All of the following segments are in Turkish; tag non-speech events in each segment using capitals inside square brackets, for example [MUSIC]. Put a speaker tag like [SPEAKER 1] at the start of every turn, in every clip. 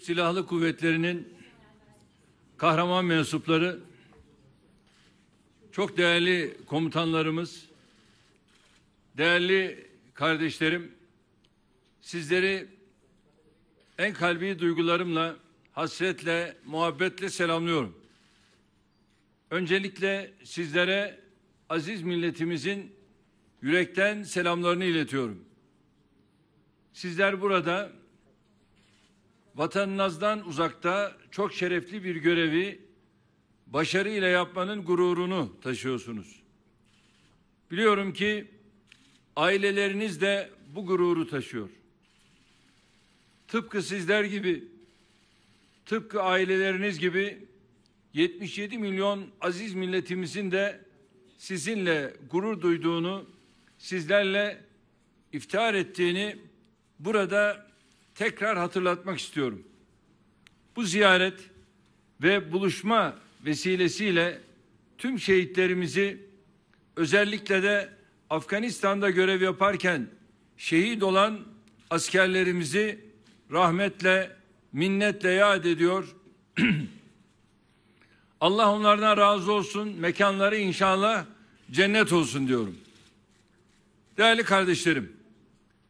[SPEAKER 1] Silahlı Kuvvetleri'nin kahraman mensupları, çok değerli komutanlarımız, değerli kardeşlerim, sizleri en kalbi duygularımla, hasretle, muhabbetle selamlıyorum. Öncelikle sizlere aziz milletimizin yürekten selamlarını iletiyorum. Sizler burada vatanınızdan uzakta çok şerefli bir görevi başarıyla yapmanın gururunu taşıyorsunuz. Biliyorum ki aileleriniz de bu gururu taşıyor. Tıpkı sizler gibi, tıpkı aileleriniz gibi 77 milyon aziz milletimizin de sizinle gurur duyduğunu, sizlerle iftihar ettiğini burada tekrar hatırlatmak istiyorum. Bu ziyaret ve buluşma vesilesiyle tüm şehitlerimizi özellikle de Afganistan'da görev yaparken şehit olan askerlerimizi rahmetle, minnetle yad ediyor. [CLEARS THROAT] Allah onlardan razı olsun. Mekanları inşallah cennet olsun diyorum. Değerli kardeşlerim,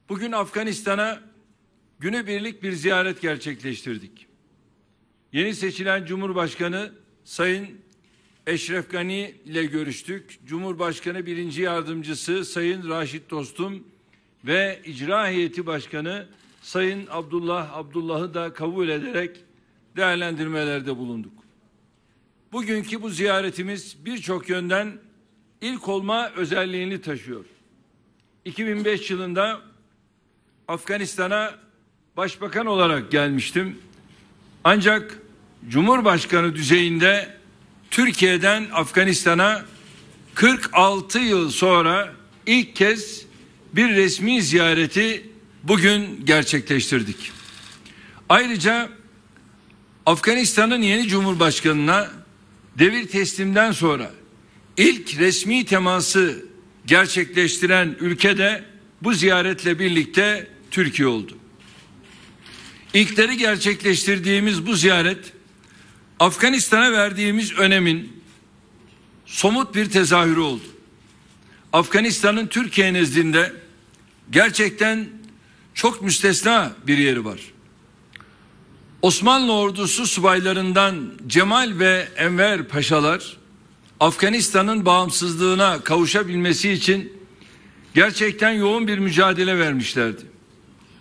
[SPEAKER 1] bugün Afganistan'a günübirlik bir ziyaret gerçekleştirdik. Yeni seçilen Cumhurbaşkanı Sayın Eşref Gani ile görüştük. Cumhurbaşkanı birinci yardımcısı Sayın Raşit Dostum ve icra heyeti başkanı Sayın Abdullah Abdullah'ı da kabul ederek değerlendirmelerde bulunduk. Bugünkü bu ziyaretimiz birçok yönden ilk olma özelliğini taşıyor. 2005 yılında Afganistan'a başbakan olarak gelmiştim. Ancak Cumhurbaşkanı düzeyinde Türkiye'den Afganistan'a 46 yıl sonra ilk kez bir resmi ziyareti bugün gerçekleştirdik. Ayrıca Afganistan'ın yeni Cumhurbaşkanına devir teslimden sonra ilk resmi teması gerçekleştiren ülkede bu ziyaretle birlikte Türkiye oldu. İlkleri gerçekleştirdiğimiz bu ziyaret Afganistan'a verdiğimiz önemin somut bir tezahürü oldu. Afganistan'ın Türkiye nezdinde gerçekten çok müstesna bir yeri var. Osmanlı ordusu subaylarından Cemal ve Enver paşalar Afganistan'ın bağımsızlığına kavuşabilmesi için gerçekten yoğun bir mücadele vermişlerdi.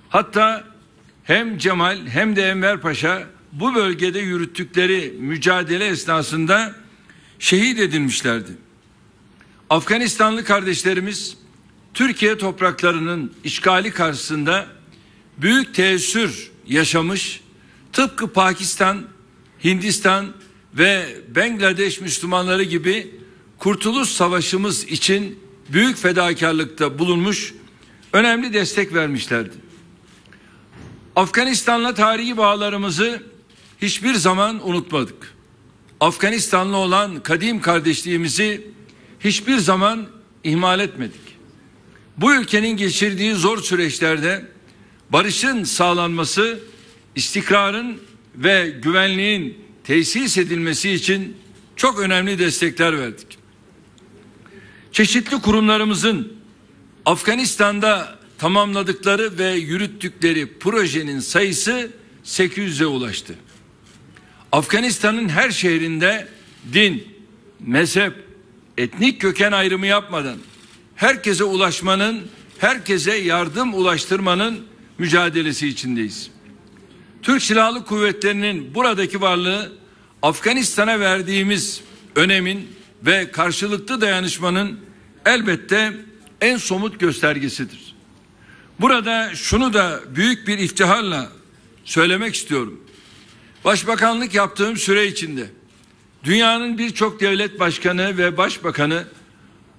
[SPEAKER 1] Hatta hem Cemal hem de Enver Paşa bu bölgede yürüttükleri mücadele esnasında şehit edilmişlerdi. Afganistanlı kardeşlerimiz Türkiye topraklarının işgali karşısında büyük teessür yaşamış, tıpkı Pakistan, Hindistan ve Bangladeş Müslümanları gibi Kurtuluş Savaşımız için büyük fedakarlıkta bulunmuş, önemli destek vermişlerdi. Afganistan'la tarihi bağlarımızı hiçbir zaman unutmadık. Afganistanlı olan kadim kardeşliğimizi hiçbir zaman ihmal etmedik. Bu ülkenin geçirdiği zor süreçlerde barışın sağlanması, istikrarın ve güvenliğin tesis edilmesi için çok önemli destekler verdik. Çeşitli kurumlarımızın Afganistan'da tamamladıkları ve yürüttükleri projenin sayısı 800'e ulaştı. Afganistan'ın her şehrinde din, mezhep, etnik köken ayrımı yapmadan herkese ulaşmanın, herkese yardım ulaştırmanın mücadelesi içindeyiz. Türk Silahlı Kuvvetleri'nin buradaki varlığı Afganistan'a verdiğimiz önemin ve karşılıklı dayanışmanın elbette en somut göstergesidir. Burada şunu da büyük bir iftiharla söylemek istiyorum. Başbakanlık yaptığım süre içinde dünyanın birçok devlet başkanı ve başbakanı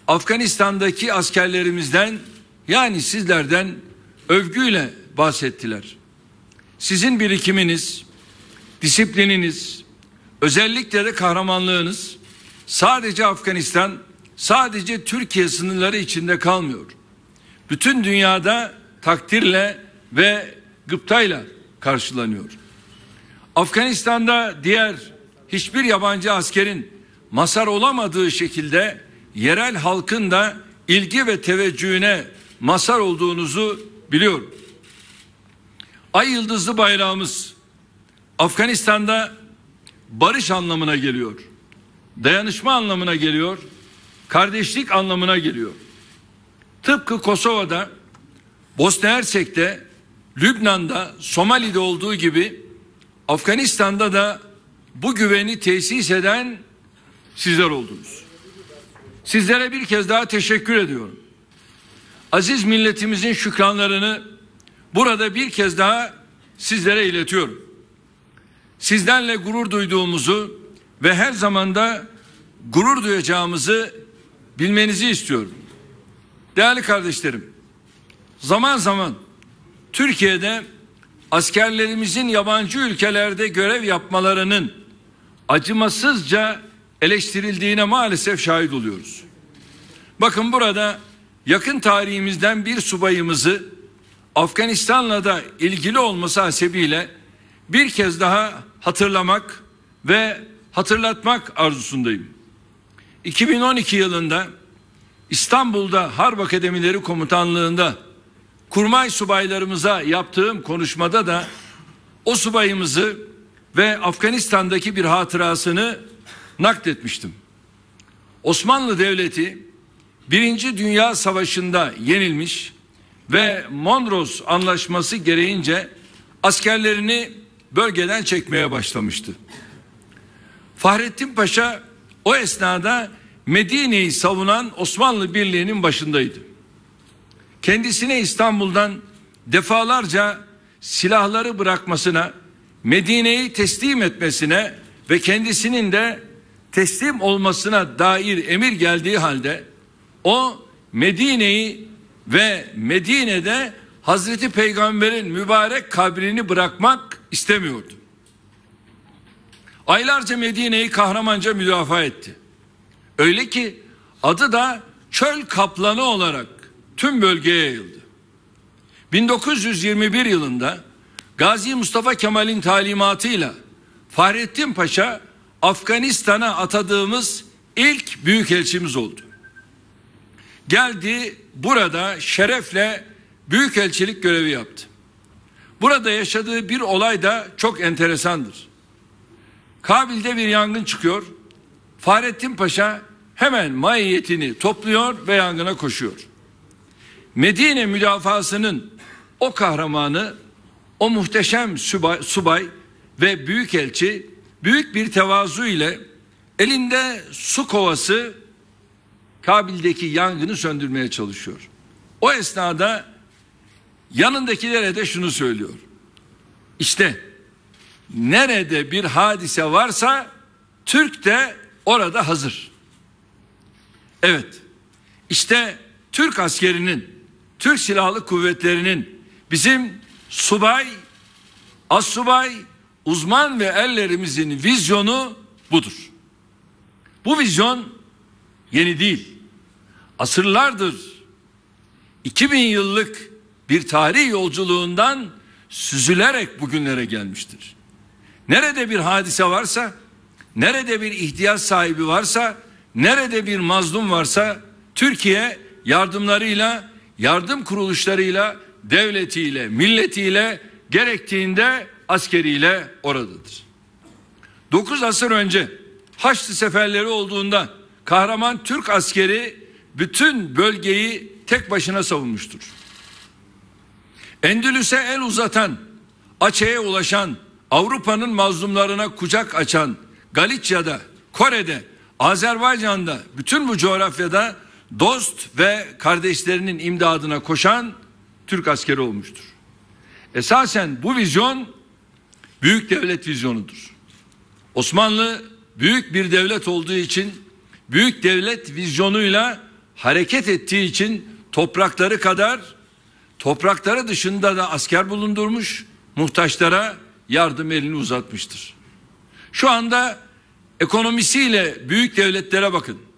[SPEAKER 1] Afganistan'daki askerlerimizden yani sizlerden övgüyle bahsettiler. Sizin birikiminiz, disiplininiz, özellikle de kahramanlığınız sadece Afganistan, sadece Türkiye sınırları içinde kalmıyor. Bütün dünyada takdirle ve gıptayla karşılanıyor. Afganistan'da diğer hiçbir yabancı askerin masar olamadığı şekilde yerel halkın da ilgi ve teveccühüne masar olduğunuzu biliyorum. Ay yıldızlı bayrağımız Afganistan'da barış anlamına geliyor. Dayanışma anlamına geliyor. Kardeşlik anlamına geliyor. Tıpkı Kosova'da, Bosna Hersek'te, Lübnan'da, Somali'de olduğu gibi Afganistan'da da bu güveni tesis eden sizler oldunuz. Sizlere bir kez daha teşekkür ediyorum. Aziz milletimizin şükranlarını burada bir kez daha sizlere iletiyorum. Sizlerle gurur duyduğumuzu ve her zamanda gurur duyacağımızı bilmenizi istiyorum. Değerli kardeşlerim, zaman zaman Türkiye'de askerlerimizin yabancı ülkelerde görev yapmalarının acımasızca eleştirildiğine maalesef şahit oluyoruz. Bakın burada yakın tarihimizden bir subayımızı Afganistan'la da ilgili olması hasebiyle bir kez daha hatırlamak ve hatırlatmak arzusundayım. 2012 yılında İstanbul'da Harp Akademileri Komutanlığı'nda kurmay subaylarımıza yaptığım konuşmada da o subayımızı ve Afganistan'daki bir hatırasını nakletmiştim. Osmanlı Devleti Birinci Dünya Savaşı'nda yenilmiş ve Mondros Anlaşması gereğince askerlerini bölgeden çekmeye başlamıştı. Fahrettin Paşa o esnada Medine'yi savunan Osmanlı Birliği'nin başındaydı. Kendisine İstanbul'dan defalarca silahları bırakmasına, Medine'yi teslim etmesine ve kendisinin de teslim olmasına dair emir geldiği halde o Medine'yi ve Medine'de Hazreti Peygamber'in mübarek kabrini bırakmak istemiyordu. Aylarca Medine'yi kahramanca müdafaa etti. Öyle ki adı da çöl kaplanı olarak tüm bölgeye yayıldı. 1921 yılında Gazi Mustafa Kemal'in talimatıyla Fahrettin Paşa Afganistan'a atadığımız ilk büyükelçimiz oldu. Geldi burada şerefle büyükelçilik görevi yaptı. Burada yaşadığı bir olay da çok enteresandır. Kabil'de bir yangın çıkıyor. Fahrettin Paşa hemen mahiyetini topluyor ve yangına koşuyor. Medine müdafasının o kahramanı, o muhteşem subay, subay ve büyükelçi büyük bir tevazu ile elinde su kovası Kabil'deki yangını söndürmeye çalışıyor. O esnada yanındakilere de şunu söylüyor. İşte nerede bir hadise varsa Türk de orada hazır. Evet. İşte Türk askerinin, Türk Silahlı Kuvvetleri'nin bizim subay, assubay, uzman ve ellerimizin vizyonu budur. Bu vizyon yeni değil. Asırlardır 2000 yıllık bir tarih yolculuğundan süzülerek bugünlere gelmiştir. Nerede bir hadise varsa, nerede bir ihtiyaç sahibi varsa, nerede bir mazlum varsa Türkiye yardımlarıyla, yardım kuruluşlarıyla, devletiyle, milletiyle, gerektiğinde askeriyle oradadır. 9 asır önce Haçlı seferleri olduğunda kahraman Türk askeri bütün bölgeyi tek başına savunmuştur. Endülüs'e el uzatan, Açe'ye ulaşan, Avrupa'nın mazlumlarına kucak açan, Galicia'da, Kore'de, Azerbaycan'da, bütün bu coğrafyada dost ve kardeşlerinin imdadına koşan Türk askeri olmuştur. Esasen bu vizyon büyük devlet vizyonudur. Osmanlı büyük bir devlet olduğu için büyük devlet vizyonuyla hareket ettiği için toprakları kadar toprakları dışında da asker bulundurmuş, muhtaçlara yardım elini uzatmıştır. Şu anda ekonomisiyle büyük devletlere bakın.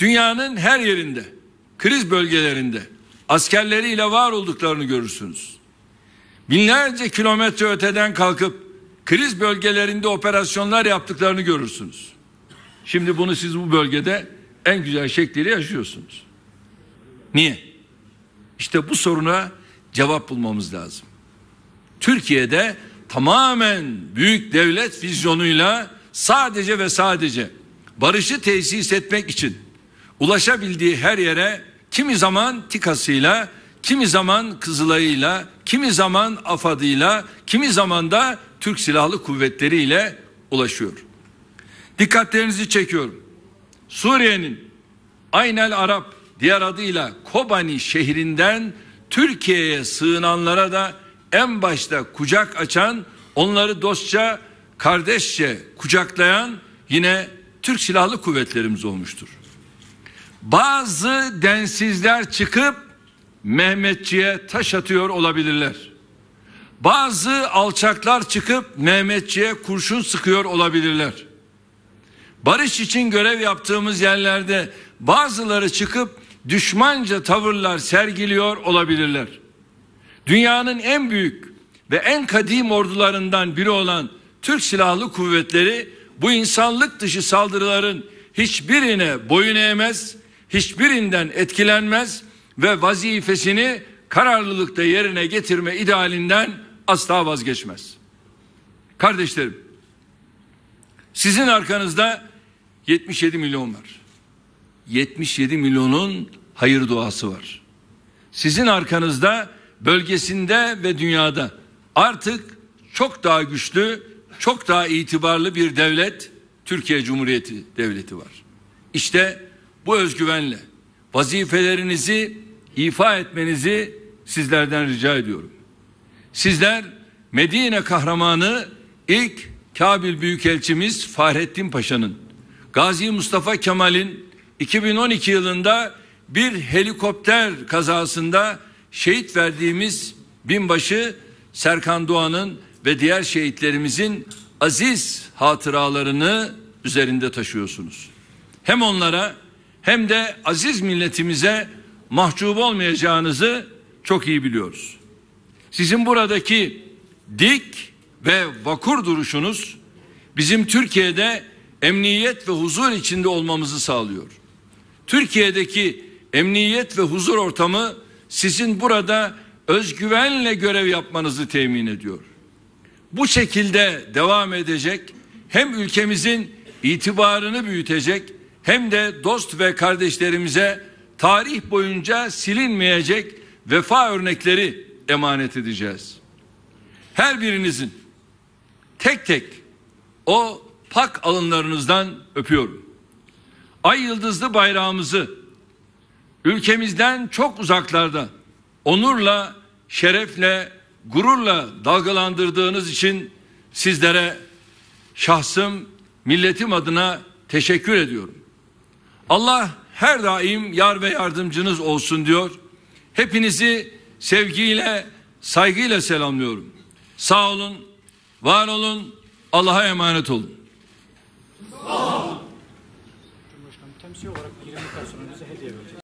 [SPEAKER 1] Dünyanın her yerinde, kriz bölgelerinde askerleriyle var olduklarını görürsünüz. Binlerce kilometre öteden kalkıp kriz bölgelerinde operasyonlar yaptıklarını görürsünüz. Şimdi bunu siz bu bölgede en güzel şekliyle yaşıyorsunuz. Niye? İşte bu soruna cevap bulmamız lazım. Türkiye'de tamamen büyük devlet vizyonuyla sadece ve sadece barışı tesis etmek için ulaşabildiği her yere kimi zaman TİKA'sıyla, kimi zaman Kızılay'ıyla, kimi zaman AFAD'ıyla, kimi zaman da Türk Silahlı Kuvvetleri ile ulaşıyor. Dikkatlerinizi çekiyorum. Suriye'nin Aynel Arap diğer adıyla Kobani şehrinden Türkiye'ye sığınanlara da en başta kucak açan, onları dostça, kardeşçe kucaklayan yine Türk Silahlı Kuvvetlerimiz olmuştur. Bazı densizler çıkıp Mehmetçiğe taş atıyor olabilirler. Bazı alçaklar çıkıp Mehmetçiğe kurşun sıkıyor olabilirler. Barış için görev yaptığımız yerlerde bazıları çıkıp düşmanca tavırlar sergiliyor olabilirler. Dünyanın en büyük ve en kadim ordularından biri olan Türk Silahlı Kuvvetleri bu insanlık dışı saldırıların hiçbirine boyun eğmez, hiçbirinden etkilenmez ve vazifesini kararlılıkta yerine getirme idealinden asla vazgeçmez. Kardeşlerim, sizin arkanızda 77 milyon var. 77 milyonun hayır duası var. Sizin arkanızda bölgesinde ve dünyada artık çok daha güçlü, çok daha itibarlı bir devlet Türkiye Cumhuriyeti Devleti var. İşte bu özgüvenle vazifelerinizi ifa etmenizi sizlerden rica ediyorum. Sizler Medine kahramanı ilk Kabil Büyükelçimiz Fahrettin Paşa'nın Gazi Mustafa Kemal'in 2012 yılında bir helikopter kazasında şehit verdiğimiz binbaşı Serkan Doğan'ın ve diğer şehitlerimizin aziz hatıralarını üzerinde taşıyorsunuz. Hem onlara hem de aziz milletimize mahcup olmayacağınızı çok iyi biliyoruz. Sizin buradaki dik ve vakur duruşunuz bizim Türkiye'de emniyet ve huzur içinde olmamızı sağlıyor. Türkiye'deki emniyet ve huzur ortamı sizin burada özgüvenle görev yapmanızı temin ediyor. Bu şekilde devam edecek hem ülkemizin itibarını büyütecek hem de dost ve kardeşlerimize tarih boyunca silinmeyecek vefa örnekleri emanet edeceğiz. Her birinizin tek tek o pak alınlarınızdan öpüyorum. Ay yıldızlı bayrağımızı ülkemizden çok uzaklarda onurla, şerefle, gururla dalgalandırdığınız için sizlere şahsım, milletim adına teşekkür ediyorum. Allah her daim yar ve yardımcınız olsun diyor. Hepinizi sevgiyle, saygıyla selamlıyorum. Sağ olun, var olun, Allah'a emanet olun.